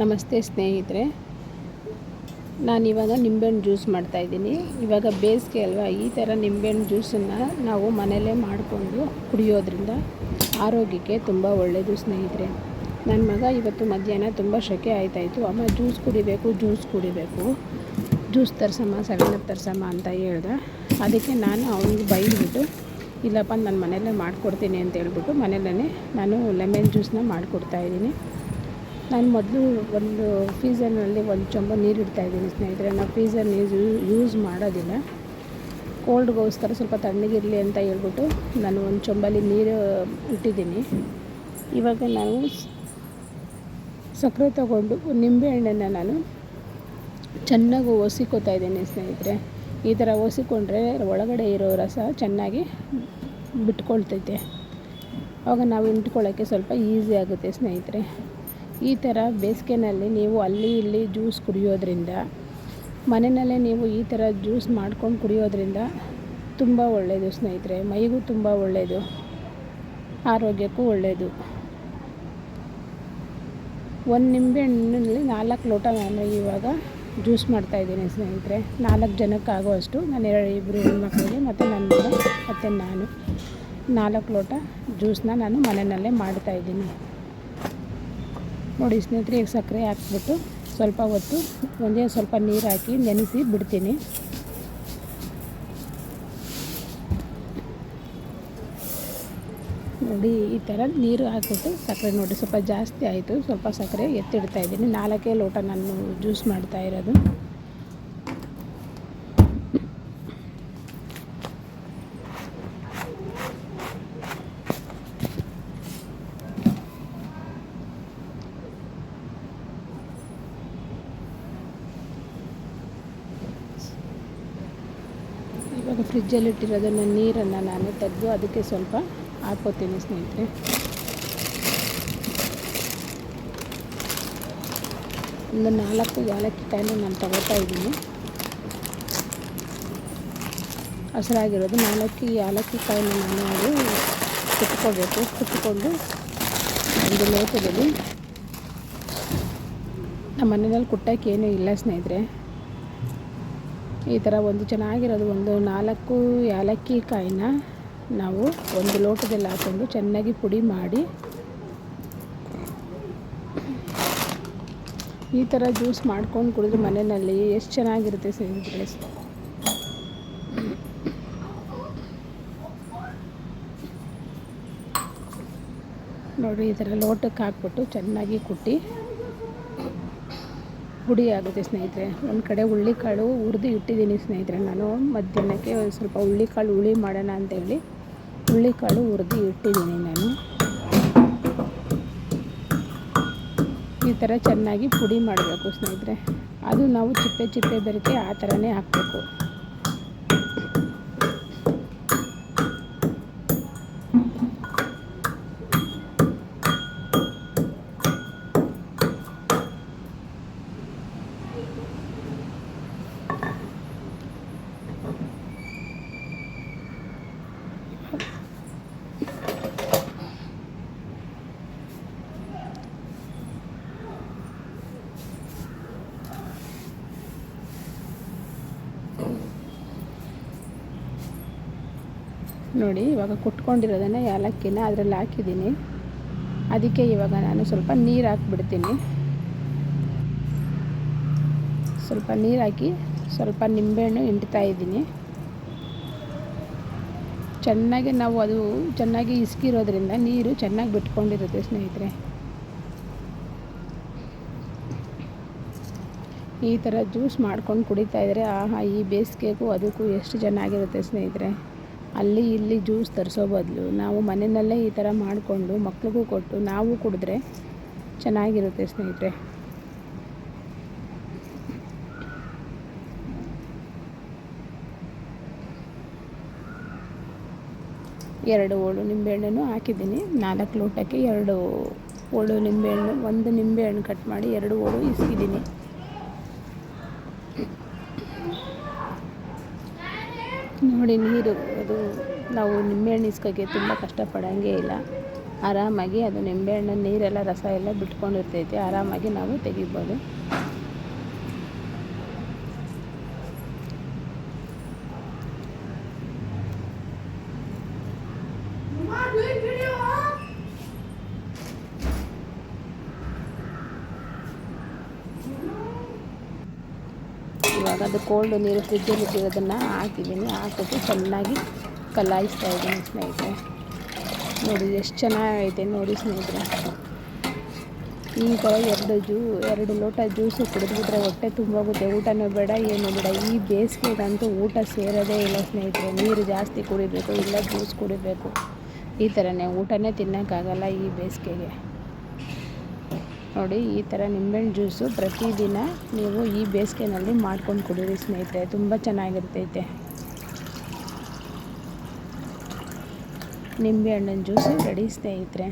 ನಮಸ್ತೆ ಸ್ನೇಹಿತರೆ. ನಾನು ಇವಾಗ ನಿಂಬೆಹಣ್ಣು ಜ್ಯೂಸ್ ಮಾಡ್ತಾಯಿದ್ದೀನಿ ಇವಾಗ ಬೇಸಿಗೆ ಅಲ್ವಾ, ಈ ಥರ ನಿಂಬೆಹಣ್ಣು ಜ್ಯೂಸನ್ನು ನಾವು ಮನೆಯಲ್ಲೇ ಮಾಡಿಕೊಂಡು ಕುಡಿಯೋದ್ರಿಂದ ಆರೋಗ್ಯಕ್ಕೆ ತುಂಬ ಒಳ್ಳೆಯದು ಸ್ನೇಹಿತರೆ. ನನ್ನ ಮಗ ಇವತ್ತು ಮಧ್ಯಾಹ್ನ ತುಂಬ ಶೆಕೆ ಆಯ್ತಾಯಿತು ಅಮ್ಮ ಜ್ಯೂಸ್ ಕುಡಿಬೇಕು ಜ್ಯೂಸ್ ಕುಡಿಬೇಕು. ಜ್ಯೂಸ್ ತರ್ಸಮ್ಮ ಸೆವೆನ್ ಅಪ್ ತರ್ಸಮ್ಮ ಅಂತ ಹೇಳ್ದೆ. ಅದಕ್ಕೆ ನಾನು ಅವನಿಗೆ ಬೈದ್ಬಿಟ್ಟು, ಇಲ್ಲಪ್ಪ, ನಾನು ಮನೆಯಲ್ಲೇ ಮಾಡಿಕೊಡ್ತೀನಿ ಅಂತ ಹೇಳ್ಬಿಟ್ಟು ಮನೆಯಲ್ಲೇ ನಾನು ಲೆಮನ್ ಜ್ಯೂಸನ್ನ ಮಾಡಿಕೊಡ್ತಾಯಿದ್ದೀನಿ ನಾನು ಮೊದಲು ಒಂದು ಫೀಸರ್ನಲ್ಲಿ ಒಂದು ಚೊಂಬ ನೀರು ಇಡ್ತಾಯಿದ್ದೀನಿ ಸ್ನೇಹಿತರೆ. ನಾವು ಫೀಸರ್ ನೀರು ಯೂಸ್ ಮಾಡೋದಿಲ್ಲ. ಕೋಲ್ಡ್ಗೋಸ್ಕರ ಸ್ವಲ್ಪ ತಣ್ಣಗಿರಲಿ ಅಂತ ಹೇಳ್ಬಿಟ್ಟು ನಾನು ಒಂದು ಚೊಂಬಲ್ಲಿ ನೀರು ಇಟ್ಟಿದ್ದೀನಿ. ಇವಾಗ ನಾನು ಸಕ್ಕರೆ ತಗೊಂಡು ನಿಂಬೆಹಣ್ಣನ್ನು ನಾನು ಚೆನ್ನಾಗಿ ಒಸಿಕೋತಾ ಇದ್ದೀನಿ ಸ್ನೇಹಿತರೆ. ಈ ಥರ ಒಸಿಕೊಂಡ್ರೆ ಒಳಗಡೆ ಇರೋ ರಸ ಚೆನ್ನಾಗಿ ಬಿಟ್ಕೊಳ್ತೈತೆ. ಆವಾಗ ನಾವು ಇಂಟ್ಕೊಳ್ಳೋಕ್ಕೆ ಸ್ವಲ್ಪ ಈಸಿ ಆಗುತ್ತೆ ಸ್ನೇಹಿತರೆ. ಈ ಥರ ಬೇಸಿಗೆನಲ್ಲಿ ನೀವು ಅಲ್ಲಿ ಇಲ್ಲಿ ಜ್ಯೂಸ್ ಕುಡಿಯೋದ್ರಿಂದ, ಮನೆಯಲ್ಲೇ ನೀವು ಈ ಥರ ಜ್ಯೂಸ್ ಮಾಡ್ಕೊಂಡು ಕುಡಿಯೋದ್ರಿಂದ ತುಂಬ ಒಳ್ಳೆಯದು ಸ್ನೇಹಿತರೆ. ಮೈಗೂ ತುಂಬ ಒಳ್ಳೆಯದು ಆರೋಗ್ಯಕ್ಕೂ ಒಳ್ಳೆಯದು ಒಂದು ನಿಂಬೆಹಣ್ಣಿನಲ್ಲಿ ನಾಲ್ಕು ಲೋಟ ನಾನು ಇವಾಗ ಜ್ಯೂಸ್ ಮಾಡ್ತಾಯಿದ್ದೀನಿ ಸ್ನೇಹಿತರೆ. ನಾಲ್ಕು ಜನಕ್ಕೆ ಅಷ್ಟು ನಾನು ಎರಡು ಇಬ್ಬರು ಹೆಣ್ಮಕ್ಳಿಗೆ ಮತ್ತು ನನ್ನ ಮಗ ಮತ್ತು ನಾನು ನಾಲ್ಕು ಲೋಟ ಜ್ಯೂಸನ್ನ ನಾನು ಮನೆಯಲ್ಲೇ ಮಾಡ್ತಾಯಿದ್ದೀನಿ ನೋಡಿ ಸ್ನೇಹಿತರೆ, ಈಗ ಸಕ್ಕರೆ ಹಾಕ್ಬಿಟ್ಟು ಸ್ವಲ್ಪ ಹೊತ್ತು ಒಂದೇ ಸ್ವಲ್ಪ ನೀರು ಹಾಕಿ ನೆನೆಸಿ ಬಿಡ್ತೀನಿ. ನೋಡಿ, ಈ ಥರ ನೀರು ಹಾಕ್ಬಿಟ್ಟು ಸಕ್ಕರೆ ನೋಡಿ ಸ್ವಲ್ಪ ಜಾಸ್ತಿ ಆಯಿತು. ಸ್ವಲ್ಪ ಸಕ್ಕರೆ ಎತ್ತಿಡ್ತಾ ಇದ್ದೀನಿ. ನಾಲ್ಕೇ ಲೋಟ ನಾನು ಜ್ಯೂಸ್ ಮಾಡ್ತಾ ಇರೋದು. ಇವಾಗ ಫ್ರಿಜ್ಜಲ್ಲಿ ಇಟ್ಟಿರೋದನ್ನು ನೀರನ್ನು ನಾನು ತೆಗೆದು ಅದಕ್ಕೆ ಸ್ವಲ್ಪ ಹಾಕೋತೀನಿ ಸ್ನೇಹಿತರೆ. ಒಂದು ನಾಲ್ಕು ಏಲಕ್ಕಿ ಕಾಯಿನ ನಾನು ತಗೋತಾ ಇದ್ದೀನಿ. ಹಸಿರಾಗಿರೋದು ನಾಲ್ಕು ಏಲಕ್ಕಿ ಕಾಯಿನ ನಾನು ಅದು ಕುಟ್ಕೋಬೇಕು. ಕುತ್ಕೊಂಡು ಒಂದು ಲೋಟದಲ್ಲಿ ನಮ್ಮ ಮನೆಯಲ್ಲಿ ಕುಟ್ಟಕ್ಕೆ ಏನೂ ಇಲ್ಲ ಸ್ನೇಹಿತರೆ. ಈ ಥರ ಒಂದು ಚೆನ್ನಾಗಿರೋದು ಒಂದು ನಾಲ್ಕು ಏಲಕ್ಕಿ ಕಾಯಿನ ನಾವು ಒಂದು ಲೋಟದಲ್ಲಿ ಹಾಕೊಂಡು ಚೆನ್ನಾಗಿ ಪುಡಿ ಮಾಡಿ ಈ ಥರ ಜ್ಯೂಸ್ ಮಾಡ್ಕೊಂಡು ಕುಡಿದ್ರೆ ಮನೆಯಲ್ಲಿ ಎಷ್ಟು ಚೆನ್ನಾಗಿರುತ್ತೆ ಸ್ನೇಹಿತರೆ ನೋಡಿ ಈ ಥರ ಲೋಟಕ್ಕೆ ಹಾಕ್ಬಿಟ್ಟು ಚೆನ್ನಾಗಿ ಕುಟ್ಟಿ ಹುಡಿ ಆಗುತ್ತೆ ಸ್ನೇಹಿತರೆ. ಒಂದು ಕಡೆ ಹುಳ್ಳಿಕಾಳು ಹುರಿದು ಇಟ್ಟಿದ್ದೀನಿ ಸ್ನೇಹಿತರೆ ನಾನು. ಮಧ್ಯಾಹ್ನಕ್ಕೆ ಸ್ವಲ್ಪ ಹುಳ್ಳಿಕಾಳು ಹುಳಿ ಮಾಡೋಣ ಅಂತೇಳಿ ಹುಳ್ಳಿಕಾಳು ಹುರಿದು ಇಟ್ಟಿದ್ದೀನಿ ನಾನು. ಈ ಥರ ಚೆನ್ನಾಗಿ ಪುಡಿ ಮಾಡಬೇಕು ಸ್ನೇಹಿತರೆ. ಅದು ನಾವು ಚಿಪ್ಪೆ ಚಿಪ್ಪೆ ಬೆರಕೆ ಆ ಥರನೇ ಹಾಕಬೇಕು. ನೋಡಿ, ಇವಾಗ ಕುಟ್ಕೊಂಡಿರೋದನ್ನು ಏಲಕ್ಕಿನ ಅದರಲ್ಲಿ ಹಾಕಿದ್ದೀನಿ. ಅದಕ್ಕೆ ಇವಾಗ ನಾನು ಸ್ವಲ್ಪ ನೀರು ಹಾಕ್ಬಿಡ್ತೀನಿ. ಸ್ವಲ್ಪ ನೀರು ಹಾಕಿ ಸ್ವಲ್ಪ ನಿಂಬೆಹಣ್ಣು ಹಿಂಡ್ತಾ ಇದ್ದೀನಿ. ಚೆನ್ನಾಗಿ ನಾವು ಅದು ಚೆನ್ನಾಗಿ ಇಸ್ಕಿರೋದ್ರಿಂದ ನೀರು ಚೆನ್ನಾಗಿ ಬಿಟ್ಕೊಂಡಿರುತ್ತೆ ಸ್ನೇಹಿತರೆ. ಈ ಥರ ಜ್ಯೂಸ್ ಮಾಡ್ಕೊಂಡು ಕುಡಿತಾ ಇದ್ದರೆ ಆಹಾ, ಈ ಬೇಸಿಗೆಗೂ ಅದಕ್ಕೂ ಎಷ್ಟು ಚೆನ್ನಾಗಿರುತ್ತೆ ಸ್ನೇಹಿತರೆ. ಅಲ್ಲಿ ಇಲ್ಲಿ ಜ್ಯೂಸ್ ತರಿಸೋ ಬದಲು ನಾವು ಮನೆಯಲ್ಲೇ ಈ ಥರ ಮಾಡಿಕೊಂಡು ಮಕ್ಳಿಗೂ ಕೊಟ್ಟು ನಾವು ಕುಡಿದ್ರೆ ಚೆನ್ನಾಗಿರುತ್ತೆ ಸ್ನೇಹಿತರೆ. ಎರಡು ಹೋಳು ನಿಂಬೆಹಣ್ಣು ಹಾಕಿದ್ದೀನಿ. ನಾಲ್ಕು ಲೋಟಕ್ಕೆ ಎರಡು ಹೋಳು ನಿಂಬೆಹಣ್ಣು, ಒಂದು ನಿಂಬೆಹಣ್ಣು ಕಟ್ ಮಾಡಿ ಎರಡು ಹೋಳು ಇಸ್ಕಿದ್ದೀನಿ. ನೋಡಿ ನೀರು. ಅದು ನಾವು ನಿಂಬೆಹಣ್ಣು ಇಸ್ಕೋಕ್ಕೆ ತುಂಬ ಕಷ್ಟಪಡೋಂಗೆ ಇಲ್ಲ. ಆರಾಮಾಗಿ ಅದು ನಿಂಬೆಹಣ್ಣು ನೀರೆಲ್ಲ ರಸ ಎಲ್ಲ ಬಿಟ್ಕೊಂಡಿರ್ತೈತಿ. ಆರಾಮಾಗಿ ನಾವು ತೆಗಿಬೋದು. ಇವಾಗ ಅದು ಕೋಲ್ಡ್ ನೀರು ಫ್ರಿಜ್ಜಲ್ಲಿ ಇಟ್ಟಿರೋದನ್ನು ಹಾಕಿದ್ದೀನಿ. ಹಾಕಿಬಿಟ್ಟು ಚೆನ್ನಾಗಿ ಕಲಾಯಿಸ್ತಾ ಇದ್ದೀನಿ ಸ್ನೇಹಿತರೆ. ನೋಡಿ ಎಷ್ಟು ಚೆನ್ನಾಗೈತೆ ನೋಡಿ ಸ್ನೇಹಿತರೆ. ಈ ಥರ ಎರಡು ಜೂ ಎರಡು ಲೋಟ ಜ್ಯೂಸು ಕುಡಿದ್ಬಿಟ್ರೆ ಹೊಟ್ಟೆ ತುಂಬೋಗುತ್ತೆ ಊಟನೂ ಬೇಡ, ಏನೂ ಬೇಡ. ಈ ಬೇಸಿಗೆಗಂತೂ ಊಟ ಸೇರೋದೇ ಇಲ್ಲ ಸ್ನೇಹಿತರೆ. ನೀರು ಜಾಸ್ತಿ ಕುಡಿಬೇಕು, ಇಲ್ಲ ಜ್ಯೂಸ್ ಕುಡಿಬೇಕು. ಈ ಥರನೇ ಊಟನೇ ತಿನ್ನೋಕ್ಕಾಗಲ್ಲ ಈ ಬೇಸಿಗೆಗೆ. ನೋಡಿ, ಈ ಥರ ನಿಂಬೆಹಣ್ಣು ಜ್ಯೂಸು ಪ್ರತಿದಿನ ನೀವು ಈ ಬೇಸಿಗೆನಲ್ಲಿ ಮಾಡ್ಕೊಂಡು ಕುಡೀರಿ ಸ್ನೇಹಿತರೆ. ತುಂಬ ಚೆನ್ನಾಗಿರ್ತೈತೆ. ನಿಂಬೆಹಣ್ಣಿನ ಜ್ಯೂಸು ರೆಡಿ ಸ್ನೇಹಿತರೆ.